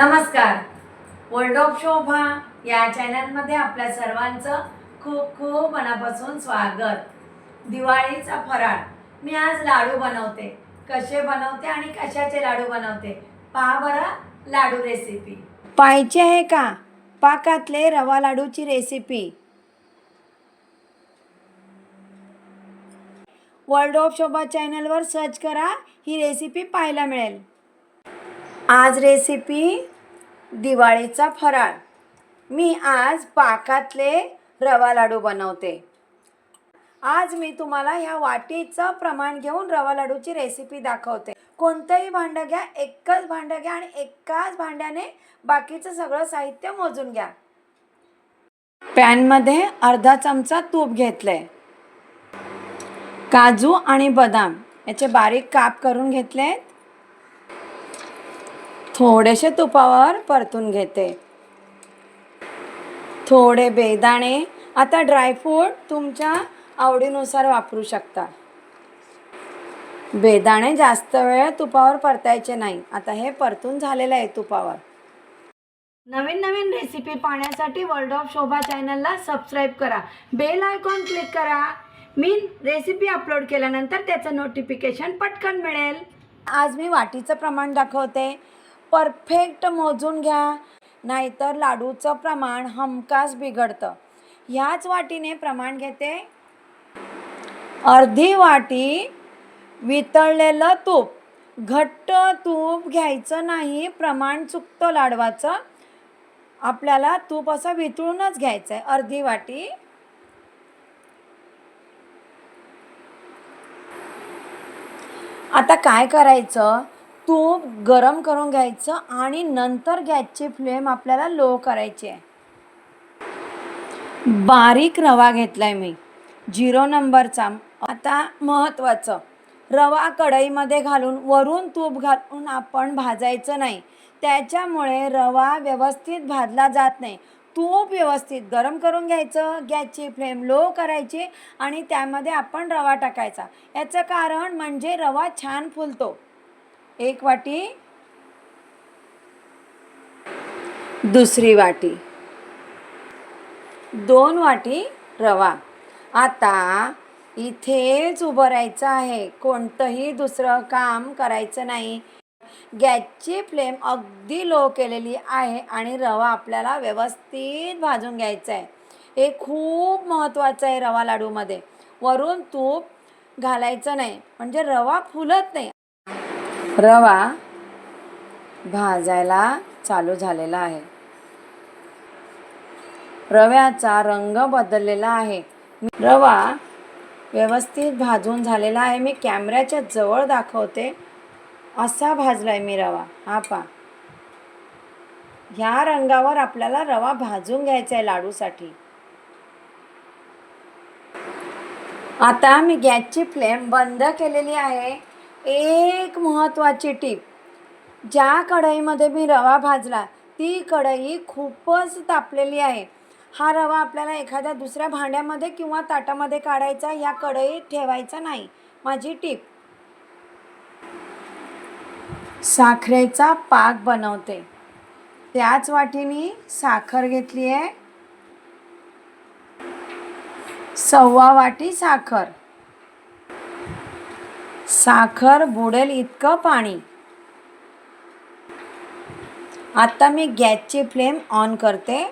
नमस्कार. World of शोभा या चॅनलमध्ये आपल्या सर्वांचं खूप खूप मनापासून स्वागत. दिवाळीचा फराळ. मी आज लाडू बनवते. कसे बनवते आणि कशाचे लाडू बनवते? पहा बरं लाडू रेसिपी पाहिजे आहे का? पाकातले रवा लाडूची रेसिपी वर्ल्ड ऑफ शोभा चॅनलवर सर्च करा ही रेसिपी पाहायला मिळेल. आज रेसिपी दिवाळीचा फराळ. मी आज पाकातले रवा लाडू बनवते. आज मी तुम्हाला ह्या वाटीचं प्रमाण घेऊन रवा लाडूची रेसिपी दाखवते. कोणतंही भांडं घ्या एकच भांडं घ्या आणि एकाच भांड्याने बाकीचं सगळं साहित्य मोजून घ्या. पॅनमध्ये अर्धा चमचा तूप घेतलंय. काजू आणि बदाम याचे बारीक काप करून घेतलेत. थोडेसे तुपावर परतून घेते. थोडे बेदाणे आता ड्रायफ्रूट तुमच्या आवडीनुसार वापरू शकता. बेदाणे जास्त वेळ तुपावर परतायचे नाही. आता हे परतून झालेलं आहे तुपावर. नवीन नवीन रेसिपी पाहण्यासाठी वर्ल्ड ऑफ शोभा चॅनलला सबस्क्राईब करा. बेल आयकॉन क्लिक करा. मी रेसिपी अपलोड केल्यानंतर त्याचं नोटिफिकेशन पटकन मिळेल. आज मी वाटीचं प्रमाण दाखवते. परफेक्ट मोजून घ्या नाहीतर लाडूचं प्रमाण हमखास बिघडतं. ह्याच वाटीने प्रमाण घेते. अर्धी वाटी वितळलेलं तूप. घट्ट तूप घ्यायचं नाही प्रमाण चुकतं लाडवाचं. आपल्याला तूप असं वितळूनच घ्यायचं आहे अर्धी वाटी आता काय करायचं? तूप गरम करून घ्यायचं आणि नंतर गॅसची फ्लेम आपल्याला लो करायची आहे. बारीक रवा घेतलाय मी. झिरो नंबरचा. आता महत्त्वाचं रवा कढईमध्ये घालून वरून तूप घालून आपण भाजायचं नाही. त्याच्यामुळे रवा व्यवस्थित भाजला जात नाही. तूप व्यवस्थित गरम करून घ्यायचं गॅसची फ्लेम लो करायची आणि त्यामध्ये आपण रवा टाकायचा. याचं कारण म्हणजे रवा छान फुलतो. एक वाटी. दुसरी वाटी. दोन वाटी रवा. आता इथेच उभं राहायचं आहे. कोणतंही दुसरं काम करायचं नाही. गॅसची फ्लेम अगदी लो केलेली आहे आणि रवा आपल्याला व्यवस्थित भाजून घ्यायचा आहे. हे खूप महत्त्वाचं आहे रवा लाडूमध्ये. वरून तूप घालायचं नाही. म्हणजे रवा फुलत नाही. रवा भाजायला चालू झालेला आहे. रव्याचा रंग बदललेला आहे. रवा व्यवस्थित भाजून झालेला आहे. मी कॅमेऱ्याच्या जवळ दाखवते. असा भाजलाय मी रवा. हा पा ह्या रंगावर आपल्याला रवा भाजून घ्यायचा आहे लाडूसाठी. आता मी गॅसची फ्लेम बंद केलेली आहे. एक महत्त्वाची टीप. ज्या कढईमध्ये मी रवा भाजला ती कढई खूपच तापलेली आहे. हा रवा आपल्याला एखाद्या दुसऱ्या भांड्यामध्ये किंवा ताटामध्ये काढायचा या कढईत ठेवायचा नाही. माझी टीप. साखरेचा पाक बनवते. त्याच वाटीने साखर घेतली आहे सव्वा वाटी साखर. साखर बुडेल इतकं पाणी. आता मी गॅसची फ्लेम ऑन करते.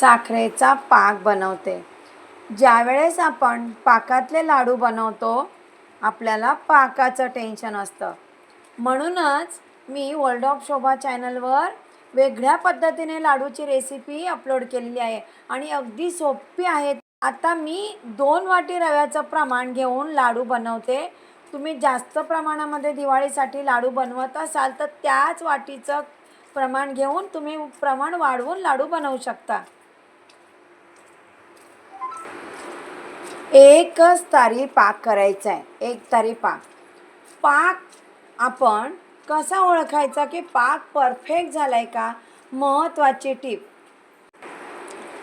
साखरेचा पाक बनवते. ज्यावेळेस आपण पाकातले लाडू बनवतो आपल्याला पाकाचं टेन्शन असतं. म्हणूनच मी वर्ल्ड ऑफ शोभा चॅनलवर वेगळ्या पद्धतीने लाडूची रेसिपी अपलोड केलेली आहे. आणि अगदी सोपी आहे. आता मी दोन वाटी रव्याचं प्रमाण घेऊन लाडू बनवते. तुम्ही जास्त प्रमाणामध्ये दिवाळीसाठी लाडू बनवत असाल तर त्याच वाटीचं प्रमाण घेऊन तुम्ही प्रमाण वाढवून लाडू बनवू शकता. एकच तारी पाक करायचा आहे एक तारी पाक. पाक आपण कसा ओळखायचा की पाक परफेक्ट झाला आहे का? महत्त्वाची टीप.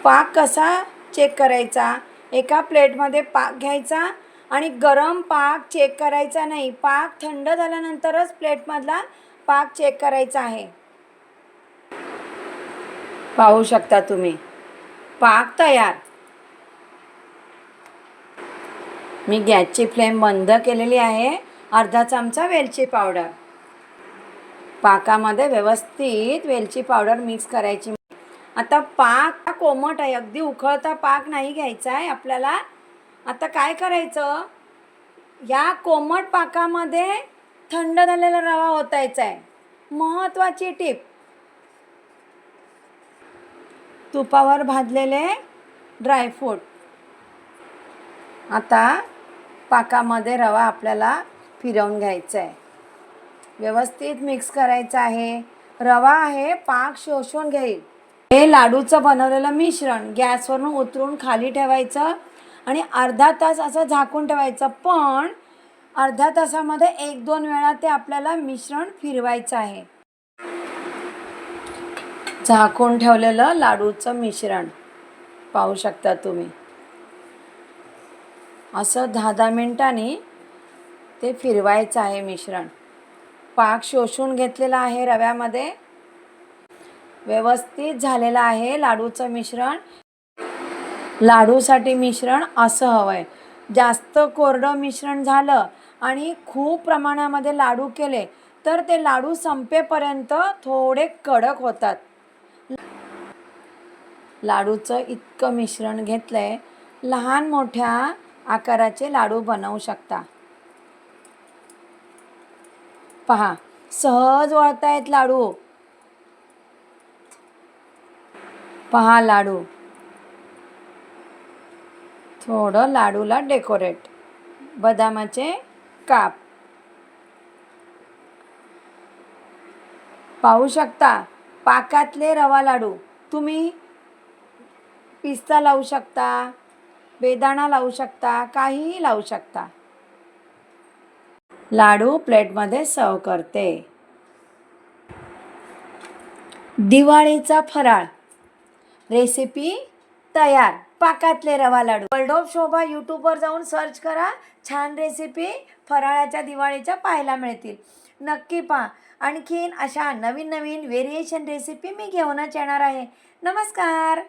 पाक कसा चेक करायचा? एका प्लेटमध्ये पाक घ्यायचा आणि गरम पाक चेक करायचा नाही. पाक थंड झाल्यानंतरच प्लेटमधला पाक चेक करायचा आहे. पाहू शकता तुम्ही. पाक तयार. मी गॅसची फ्लेम बंद केलेली आहे. अर्धा चमचा वेलची पावडर. पाकामध्ये व्यवस्थित वेलची पावडर मिक्स करायची. आता पाक कोमट आहे अगदी उकळता पाक नाही घ्यायचा आहे आपल्याला. आता काय करायचं? या कोमट पाकामध्ये थंड झालेला रवा ओतायचा आहे. महत्त्वाची टीप. तुपावर भाजलेले ड्रायफ्रूट आता पाकामध्ये रवा आपल्याला फिरवून घ्यायचा आहे. व्यवस्थित मिक्स करायचं आहे. रवा आहे पाक शोषून घेईल. हे लाडूचं बनवलेलं मिश्रण गॅसवरून उतरून खाली ठेवायचं आणि अर्धा तास असं झाकून ठेवायचं. पण अर्ध्या तासामध्ये एक दोन वेळा ते आपल्याला मिश्रण फिरवायचं आहे. झाकून ठेवलेलं लाडूचं मिश्रण. पाहू शकता तुम्ही. असं दहा दहा मिनिटांनी ते फिरवायचं आहे मिश्रण. पाक शोषून घेतलेला आहे रव्यामध्ये. व्यवस्थित झालेला आहे लाडूचं मिश्रण. लाडूसाठी मिश्रण असं हवं आहे जास्त कोरडं मिश्रण झालं आणि खूप प्रमाणामध्ये लाडू केले तर ते लाडू संपेपर्यंत थोडे कडक होतात. लाडूचं इतकं मिश्रण घेतलं आहे लहान मोठ्या आकाराचे लाडू बनवू शकता. पहा. सहज वळतायत लाडू. पहा लाडू. थोडं लाडूला डेकोरेट. बदामाचे काप. पाहू शकता पाकातले रवा लाडू. तुम्ही पिस्ता लावू शकता बेदाणा लावू शकता काहीही लावू शकता. लाडू प्लेटमध्ये सर्व करते. दिवाळीचा फराळ. रेसिपी तयार. पाकातले रवा लाडू. वर्ल्ड ऑफ शोभा यूट्यूबवर जाऊन सर्च करा. छान रेसिपी फराळाच्या दिवाळीच्या पाहायला मिळतील. नक्की पहा. आणखीन अशा नवीन नवीन व्हेरिएशन रेसिपी मी घेऊनच येणार आहे. नमस्कार!